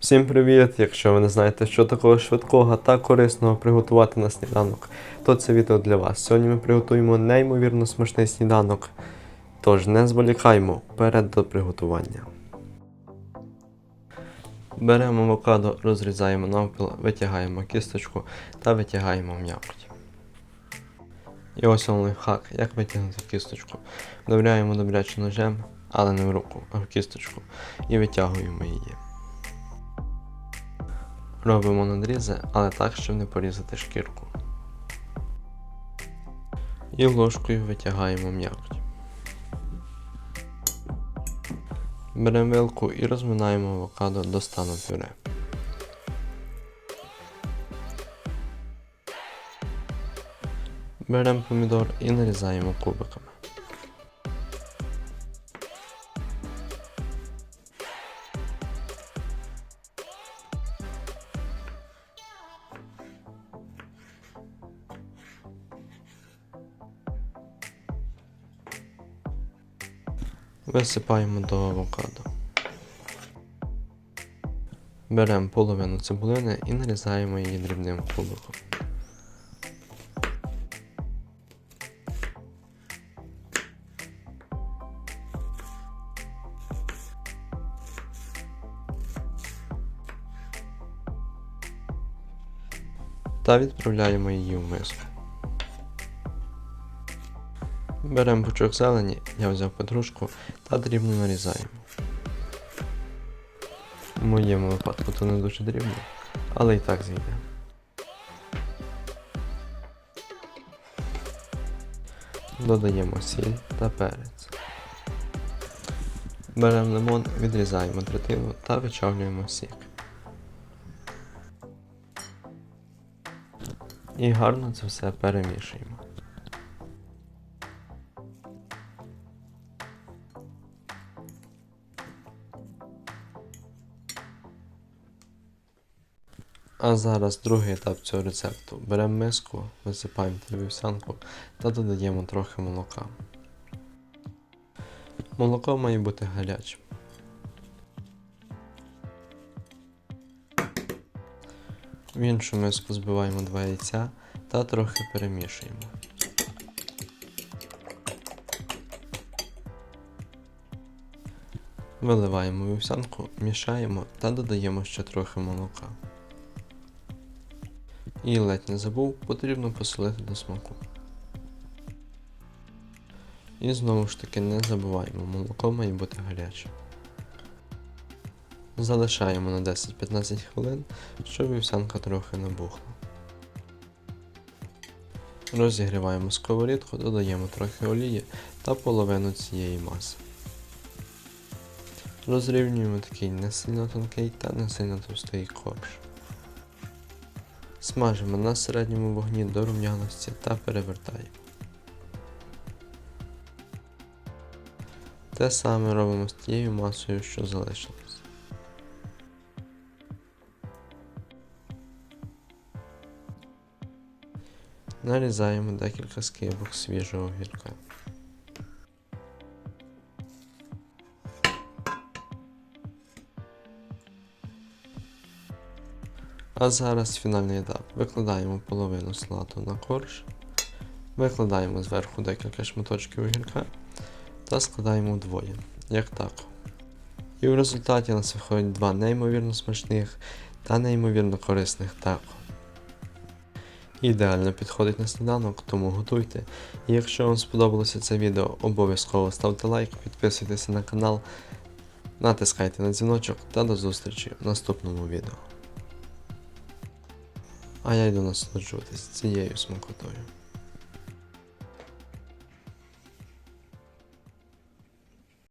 Всім привіт! Якщо ви не знаєте, що такого швидкого та корисного приготувати на сніданок, то це відео для вас. Сьогодні ми приготуємо неймовірно смачний сніданок. Тож не зволікаймо вперед до приготування. Беремо авокадо, розрізаємо навпіл, витягаємо кісточку та витягаємо м'якоть. І ось он лайфхак, як витягнути кісточку. Вдавляємо добряче ножем, але не в руку, а в кісточку, і витягуємо її. Робимо надрізи, але так, щоб не порізати шкірку. І ложкою витягаємо м'якоть. Беремо вилку і розминаємо авокадо до стану пюре. Беремо помідор і нарізаємо кубиками. Висипаємо до авокадо. Беремо половину цибулини і нарізаємо її дрібним кубиком. Та відправляємо її в миску. Беремо пучок зелені, я взяв петрушку та дрібно нарізаємо. В моєму випадку то не дуже дрібно, але і так зійде. Додаємо сіль та перець. Беремо лимон, відрізаємо третину та вичавлюємо сік. І гарно це все перемішуємо. А зараз другий етап цього рецепту. Беремо миску, висипаємо вівсянку та додаємо трохи молока. Молоко має бути гарячим. В іншу миску збиваємо два яйця та трохи перемішуємо. Виливаємо вівсянку, мішаємо та додаємо ще трохи молока. І ледь не забув, потрібно посолити до смаку. І знову ж таки не забуваємо, молоко має бути гарячим. Залишаємо на 10-15 хвилин, щоб вівсянка трохи набухла. Розігріваємо сковорідку, додаємо трохи олії та половину цієї маси. Розрівнюємо такий не сильно тонкий та не сильно товстий корж. Смажимо на середньому вогні до рум'яності та перевертаємо. Те саме робимо з тією масою, що залишилось. Нарізаємо декілька скибок свіжого огірка. А зараз фінальний етап. Викладаємо половину салату на корж, викладаємо зверху декілька шматочків огірка та складаємо вдвоє, як тако. І в результаті у нас виходить два неймовірно смачних та неймовірно корисних тако. Ідеально підходить на сніданок, тому готуйте. І якщо вам сподобалося це відео, обов'язково ставте лайк, підписуйтесь на канал, натискайте на дзвіночок та до зустрічі в наступному відео. А я йду насолоджуватись цією смакотою.